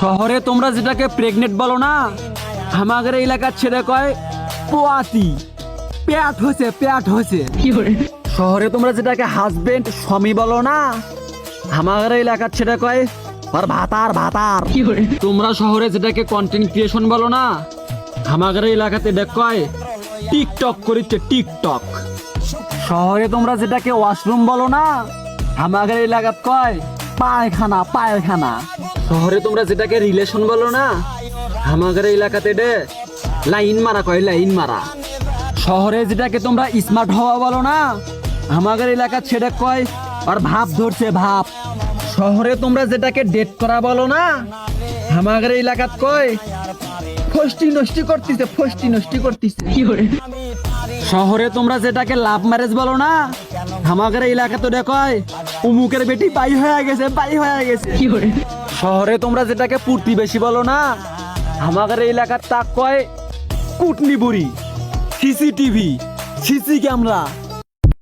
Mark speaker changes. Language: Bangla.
Speaker 1: শহরে তোমরা যেটাকে প্রেগনেন্ট বলো না আমাদের এলাকার ছেলে কয় পোয়াতি। প্যাট হয়েছে প্যাট হয়েছে। শহরে তোমরা যেটাকে হাজবেন্ড স্বামী বলো না আমাদের এলাকার ছেলে কয় আর ভাতার ভাতার। তোমরা শহরে যেটাকে কন্টেন্ট ক্রিয়েশন বলো না আমাদের এলাকাতে দেখ কয় টিকটক করিচ্ছে টিকটক। শহরে তোমরা যেটাকে ওয়াশরুম বলো না আমাদের এলাকাত কয় পায়খানা পায়খানা। শহরে তোমরা যেটাকে রিলেশন বলো না আমাদের এলাকাতে ডে লাইন মারা কয়, লাইন মারা। শহরে যেটাকে তোমরা স্মার্ট হওয়া বলো না আমাদের এলাকা ছেড়ে কয়, আর ভাব ধরছে ভাব। শহরে তোমরা যেটাকে ডেট করা বলো না আমাদের এলাকাত কয় ফষ্টি নষ্টি করতেছে ফষ্টি নষ্টি করতেছে। কি করে শহরে তোমরা যেটাকে লাভ ম্যারেজ বলো না আমাদের এলাকা তো দেখয় উমুকের বেটি বাই হয়ে গেছে বাই হয়ে গেছে। কি করে? শহরে তোমরা যেটাকে প্রতিবেশী বলো না আমাদের এলাকার তাক কয় কুটনি বুড়ি সিসিটিভি সিসি ক্যামেরা